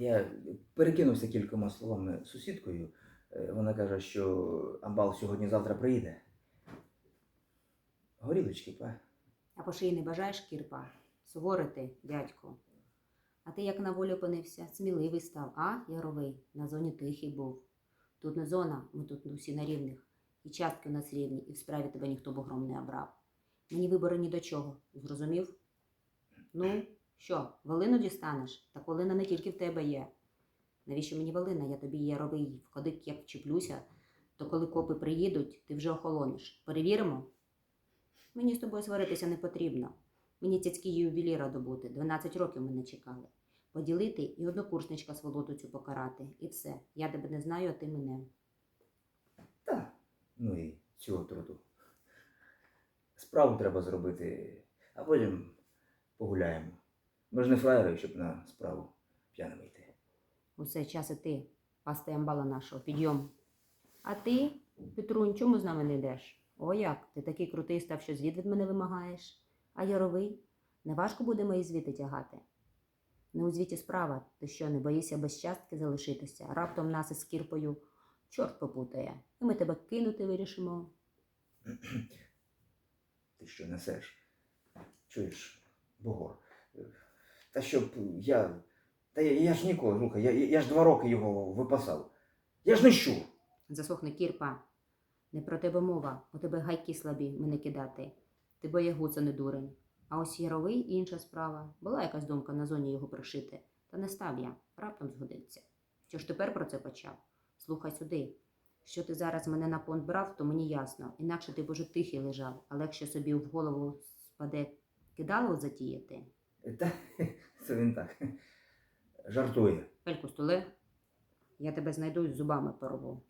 Я перекинувся кількома словами сусідкою. Е, Вона каже, що амбал сьогодні-завтра приїде. Горілочки, па. А по шиї не бажаєш кірпа? Суворий ти, дядько. А ти як на волі опинився, сміливий став, а, Яровий, на зоні тихий був. Тут не зона, ми тут усі на рівних. І частки у нас рівні, і в справі тебе ніхто богром не обрав. Мені вибори ні до чого, зрозумів? Ну, що, волину дістанеш? Та волина не тільки в тебе є. Навіщо мені волина? Я тобі яровий, в кадик як вчеплюся, то коли копи приїдуть, ти вже охолониш. Перевіримо? Мені з тобою сваритися не потрібно. Мені цяцькі ювеліра добути. 12 років мене чекали. Поділити і однокурсничка сволоту цю покарати. І все. Я тебе не знаю, а ти мене. Та, ну і цього труду. Справу треба зробити, а потім погуляємо. Ми ж не фраєри, щоб на справу п'яними йти. Усе час і ти, пасти амбала нашого, підйом. А ти, Петрунь, чому з нами не йдеш? О як, ти такий крутий став, що звід від мене вимагаєш. А яровий, не важко буде мої звіти тягати. Не у звіті справа, ти що, не боїшся без частки залишитися, раптом нас із кірпою чорт попутає, і ми тебе кинути вирішимо. Ти що несеш? Чуєш, Богор? Та щоб я. Та я, я ж ніколи, слухай, я, я ж два роки його випасав. Я ж не щур. Засохне кірпа. Не про тебе мова, у тебе гайки слабі мене кидати. Ти боягуца не дурень. А ось яровий інша справа. Була якась думка на зоні його пришити. Та не став я, раптом згодиться. Що ж тепер про це почав? Слухай сюди. Що ти зараз мене на понт брав, то мені ясно. Інакше ти б уже тихий лежав, але якщо собі в голову спаде кидало затіяти, Та це він так. Жартує. пельку столи, я тебе знайду і зубами порву.